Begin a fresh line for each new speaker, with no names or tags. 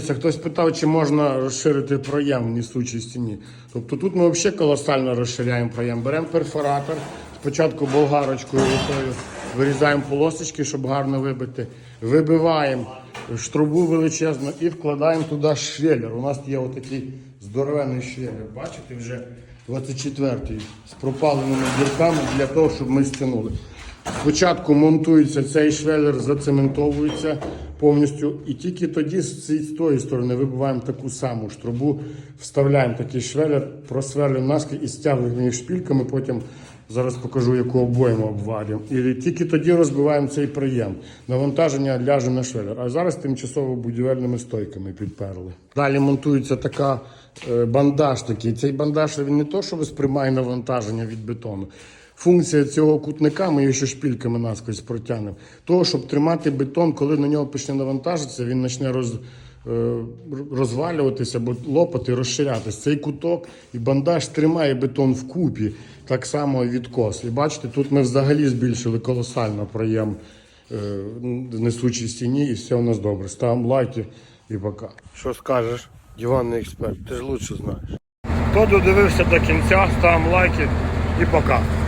Хтось питав, чи можна розширити проєм в несучій стіні. Тобто тут ми взагалі колосально розширяємо проєм. Беремо перфоратор, спочатку болгарочкою рукою вирізаємо полосочки, щоб гарно вибити. Вибиваємо штрубу величезну і вкладаємо туди швеллер. У нас є отакий здоровенний швеллер. Бачите, вже 24-й з пропаленими дірками для того, щоб ми стягнули. Спочатку монтується цей швелер, зацементовується повністю, і тільки тоді з тої сторони вибиваємо таку саму штрубу, вставляємо такий швелер, просверлюємо наски і стягуємо їх шпільками. Потім зараз покажу, яку обойму обварюємо. І тільки тоді розбиваємо цей приєм. Навантаження ляже на швелер. А зараз тимчасово будівельними стойками підперли. Далі монтується така бандаж такий. Цей бандаж він не то, що сприймає навантаження від бетону. Функція цього кутника, ми його ще шпільками наскось протягнемо, того, щоб тримати бетон, коли на нього почне навантажитися, він почне роз, е, розвалюватися або лопати, розширятися. Цей куток і бандаж тримає бетон вкупі, так само і відкос. І бачите, тут ми взагалі збільшили колосально проєм е, несучій стіні, і все у нас добре. Ставимо лайки і пока. Що скажеш, диванний експерт, ти ж лучше знаєш. Хто додивився до кінця, став лайки і пока.